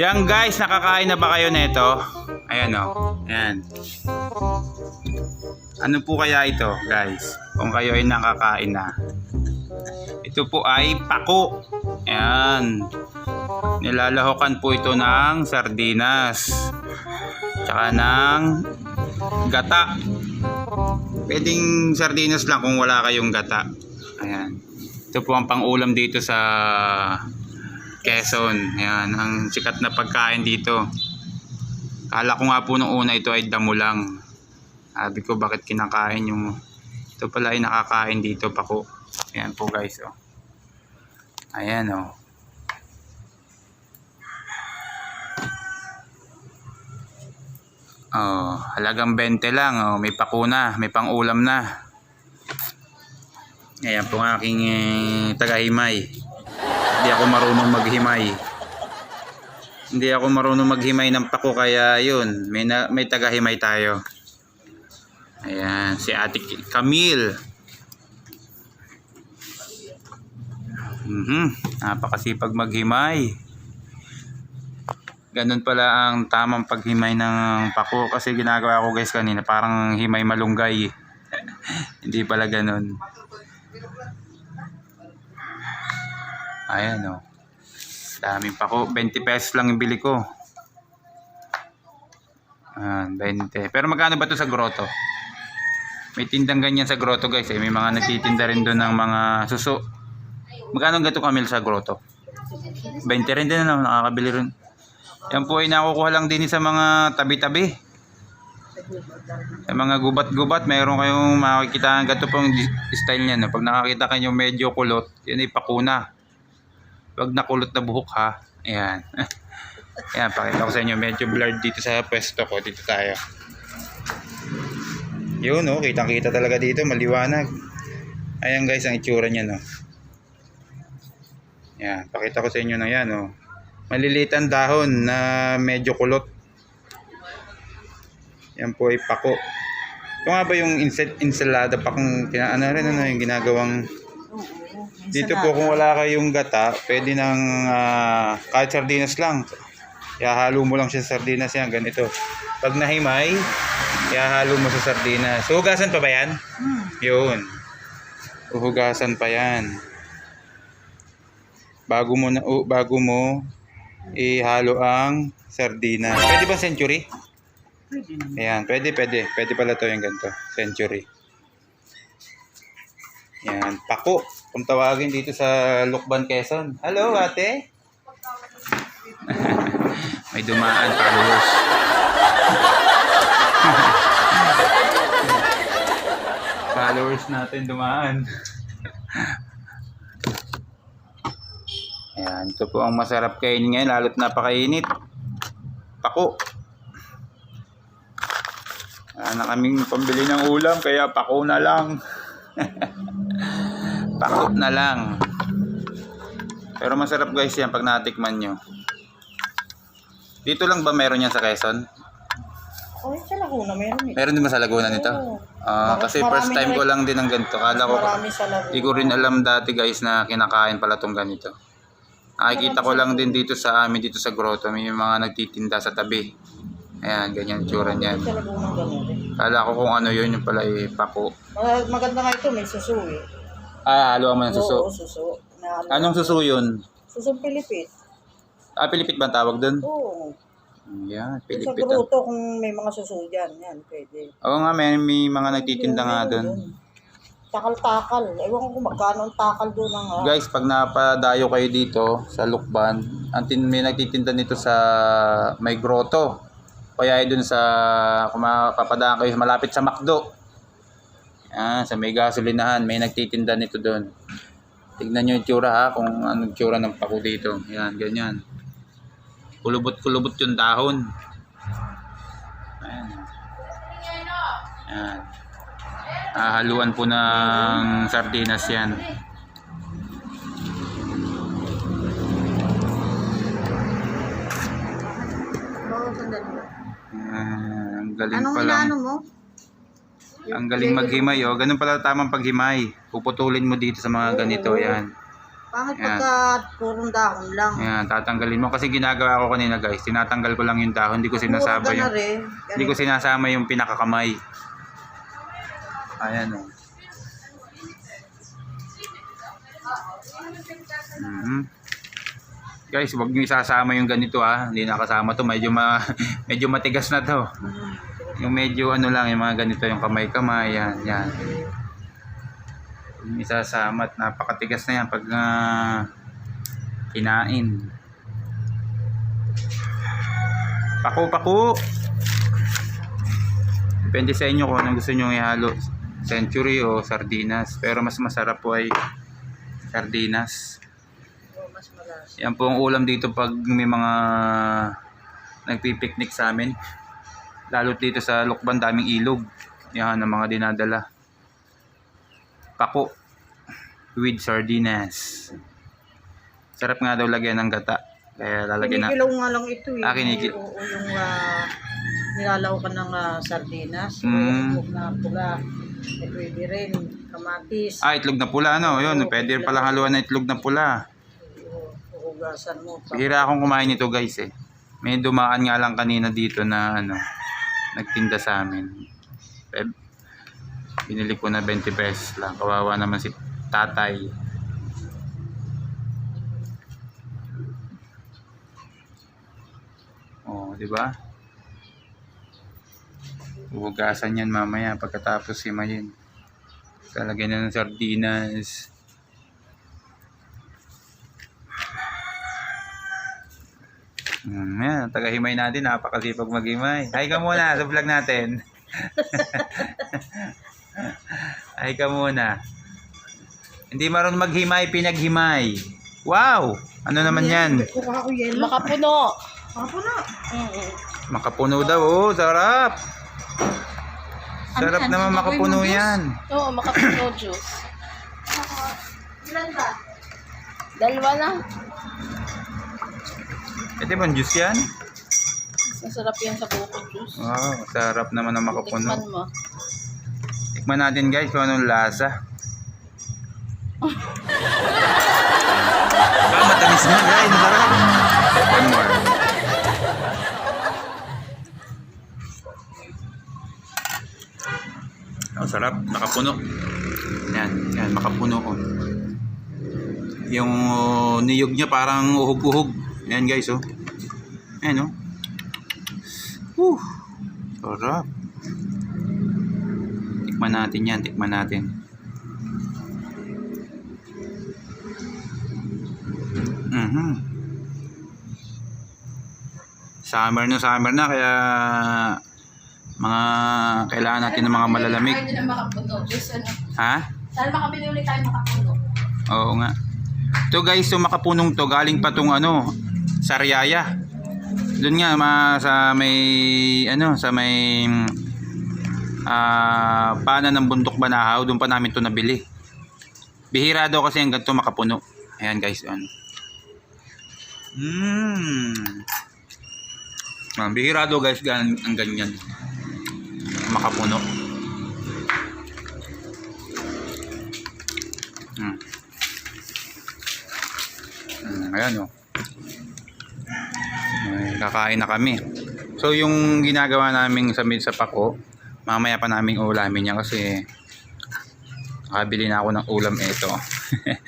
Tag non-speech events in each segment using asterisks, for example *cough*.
Yan guys, nakakain na ba kayo nito? Ayan o. Ayan. Ano po kaya ito guys? Kung kayo ay nakakain na. Ito po ay pako. Ayan. Nilalahokan po ito ng sardinas. Tsaka ng gata. Pwedeng sardinas lang kung wala kayong gata. Ayan. Ito po ang pangulam dito sa Quezon. Ayan, ang sikat na pagkain dito. Kala ko nga po nung una ito ay damo lang. Sabi ko bakit kinakain yung ito pala ay nakakain dito pa ko. Ayan po guys oh. Ayan oh. Oh, halagang 20 lang oh, may pakuna, may pangulam na. Ayan po ang aking eh, tagahimay. Hindi ako marunong maghimay. Hindi ako marunong maghimay ng pako kaya yun, may, na, may tagahimay tayo. Ayan, si Ate Camille. Mhm, napakasipag maghimay. Ganun pala ang tamang paghimay ng pako kasi ginagawa ko guys kanina parang himay malunggay. *laughs* Hindi pala ganun. Ayan o. Daming pako. 20 pesos lang yung bili ko. Ayan, 20. Pero magkano ba to sa grotto? May tindang ganyan sa grotto guys. Eh. May mga nagtitinda rin doon ng mga suso. Magkano gato kamil sa grotto? 20 rin din ano. Nakakabili rin. Yan po ay nakukuha lang din sa mga tabi-tabi. Sa mga gubat-gubat, mayroon kayong makikita ang gato pong style niya. No? Pag nakakita kayo medyo kulot, yan ay pakuna. Wag na kulot na buhok ha. Ayan. *laughs* Ayan, pakita ko sa inyo. Medyo blurred dito sa pwesto ko. Dito tayo. Yun, no. Kitang-kita talaga dito. Maliwanag. Ayan guys, ang itsura niya, no. Ayan, pakita ko sa inyo na yan, no. Maliliit ang dahon na medyo kulot. Yan po ay pako. Ito nga ba yung insel ensalada pa kung ano rin ano yung ginagawang dito po kung wala kayong gata, pwede nang ah, kahit sardinas lang. Ihahalo mo lang siya sa sardinas yan, ganito. Pag nahimay, ihahalo mo sa sardinas. Hugasan pa ba yan? Yun. Uhugasan pa yan. Bago mo na uh, bago mo ihalo ang sardinas. Pwede ba century? Pwede. Ayan, pwede, pwede. Pwede pala to yung ganito. Century. Yan, pako. Kung tawagin dito sa Lukban, Quezon. Hello, ate. *laughs* May dumaan, followers. *laughs* followers natin dumaan. Ayan, ito po ang masarap kainin ngayon, lalo't napakainit. Pako. Wala na kaming pambili ng ulam, kaya pako na lang. *laughs* pako na lang. Pero masarap guys yan pag natikman nyo. Dito lang ba meron yan sa Quezon? Oh, sa Laguna meron eh. Meron din ba sa Laguna nito? Oo. Ah, kasi first marami time na ko lang din ng ganito. Kala ko, Marami sa ko rin alam dati guys na kinakain pala tong ganito. Nakikita ko lang din dito sa amin, dito sa grotto, may mga nagtitinda sa tabi. Ayan, ganyan tsura niyan. Sa Laguna ganun eh. Kala ko kung ano yun, yung pala eh, pako. Mag- Maganda nga ito, may suso eh. Ah, halo mo ng Oo, suso. suso. Na, Anong suso yun? Suso Pilipit. Ah, Pilipit ba ang tawag dun? Oo. Yan, Sa Pilipit. ah. gruto kung may mga suso dyan, yan, pwede. Oo nga, may, may mga nagtitinda nga dun. Takal-takal. Ewan ko kung magkano ang takal doon ng... ah, Guys, pag napadayo kayo dito sa Lukban, ang tin may nagtitinda nito sa may grotto. Kaya dun sa kung makapadaan kayo malapit sa McDo. Yan, sa may gasolinahan, may nagtitinda nito doon. Tignan nyo yung tsura ha, kung anong tsura ng pako dito. Yan, ganyan. Kulubot-kulubot yung dahon. Ayan. Ayan. Hahaluan po ng sardinas yan. Ah, ang galing Anong pala. inaano mo? Ang galing maghimay oh. Ganun pala tamang paghimay. Puputulin mo dito sa mga ganito, yan. Pangit Yan. pagka purong dahon lang. Ayan, tatanggalin mo. Kasi ginagawa ko kanina guys, tinatanggal ko lang yung dahon. Hindi ko sinasama yung, hindi ko sinasama yung pinakakamay. Ayan o. Mhm. Guys, wag niyo isasama yung ganito ah. Hindi nakasama to. Medyo ma *laughs* medyo matigas na to. Mm. Yung medyo ano lang, yung mga ganito, yung kamay-kamay, yan, yan. Yung isasama at napakatigas na yan pag ah, kinain. Paku-paku! Depende sa inyo kung anong gusto nyo ihalo. Century o sardinas. Pero mas masarap po ay sardinas. Yan po ang ulam dito pag may mga nagpipiknik sa amin. Lalo dito sa Lukban, daming ilog. Yan ang mga dinadala. Pako with sardinas. Sarap nga daw lagyan ng gata. Kaya lalagyan na. Kinikilaw nga lang ito eh. Ah, kinikil- Oo, yung uh, nilalaw ka ng ah, sardinas. Mm. Mm. na pula. Eh, pwede rin. Kamatis. Ah, itlog na pula, ano? Yun, Oo, pwede itlog. palang haluan ng itlog na pula. Oo, Uhugasan mo. Bihira akong kumain nito guys eh. May dumaan nga lang kanina dito na ano, nagtinda sa amin. Binili ko na 20 pesos lang. Kawawa naman si tatay. Oh, di ba? Hugasan yan mamaya pagkatapos himayin. Talagyan na ng sardinas. Hmm, yan, taga-himay natin, napakasipag maghimay. Hi ka muna sa vlog natin. *laughs* Hi ka muna. Hindi marunong maghimay, pinaghimay. Wow! Ano naman yan? Kukuha ko yelo. Makapuno. Na. Mm-mm. Makapuno daw. Oh, sarap. Sarap Ano yan? naman Ano makapuno yan. Oo, makapuno *clears throat* juice. Ilan ba? Dalawa lang. Ito bang juice yan? Masarap yan sa buko juice. Wow, sarap naman ng makapuno. Tikman mo. Tikman natin guys kung anong lasa. *laughs* ah, matamis na guys. Masarap. One more. Ang sarap. Nakapuno. Yan. Yan. Makapuno ko. Yung uh, niyog niya parang uhog-uhog. Yan guys oh. Ayan oh. Whew. Sarap. Tikman natin yan, tikman natin. Mhm. Summer na summer na kaya mga kailangan natin ng mga malalamig. Ano? Ha? Sana makabili ulit tayo makapuno. Oo nga. To guys, yung makapunong to galing pa tong ano, Sariaya. Doon nga ma, sa may ano, sa may ah pana ng Bundok Banahaw, doon pa namin to nabili. Bihira daw kasi ang ganito makapuno. Ayan guys, ano. Mm. Ah, bihira daw guys gan ang ganyan. Makapuno. Mm. Mm, ayan o. Kakain na kami. So yung ginagawa namin sa sa pako, mamaya pa namin ulamin yan kasi nakabili na ako ng ulam ito.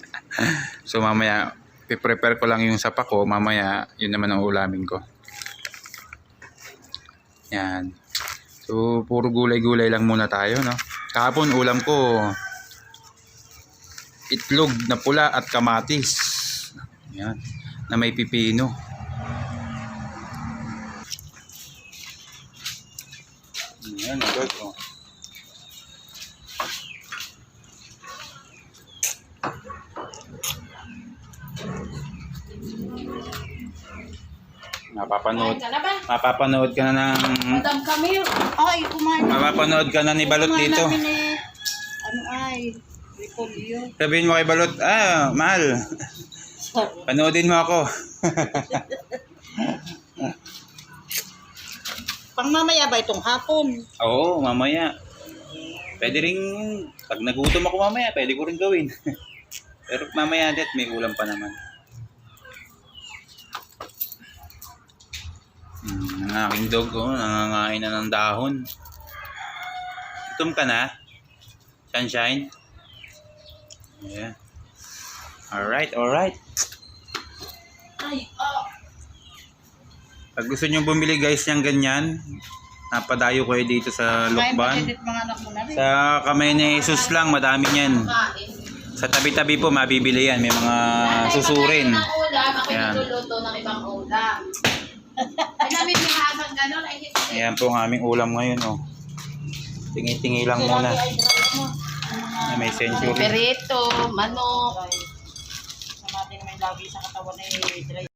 *laughs* so mamaya piprepare ko lang yung sa pako, mamaya yun naman ang ulamin ko. Yan. So puro gulay-gulay lang muna tayo, no? Kahapon ulam ko itlog na pula at kamatis. Yan. Na may pipino. Yan, agad oh. Mapapanood. Kumain ka na ba? Mapapanood ka na ng Madam Camille. Ay, kumain. Mapapanood ka na ni Balot Kumain dito. namin eh. Ano ay? Repolyo. Sabihin mo kay Balot, ah, mahal. Panoodin mo ako. *laughs* Pang mamaya ba itong hapon? Oo, mamaya. Pwede rin, pag nagutom ako mamaya, pwede ko rin gawin. *laughs* Pero mamaya dit, may ulam pa naman. Hmm, ang aking dog, oh, nangangain na ng dahon. Gutom ka na? Sunshine? Yeah. Alright, alright. Ay, oh. Pag gusto nyo bumili guys ng ganyan, napadayo kayo dito sa Lukban. Sa kamay ni Jesus lang, madami yan. Sa tabi-tabi po, mabibili yan. May mga susurin. Yan. ng ibang ulam. Ay namin minahasang gano'n, ay hindi. Ayan po ang aming ulam ngayon. Oh. Tingi-tingi lang muna. Na may century. Perito, manok. Sa natin may lagi sa katawan ay dry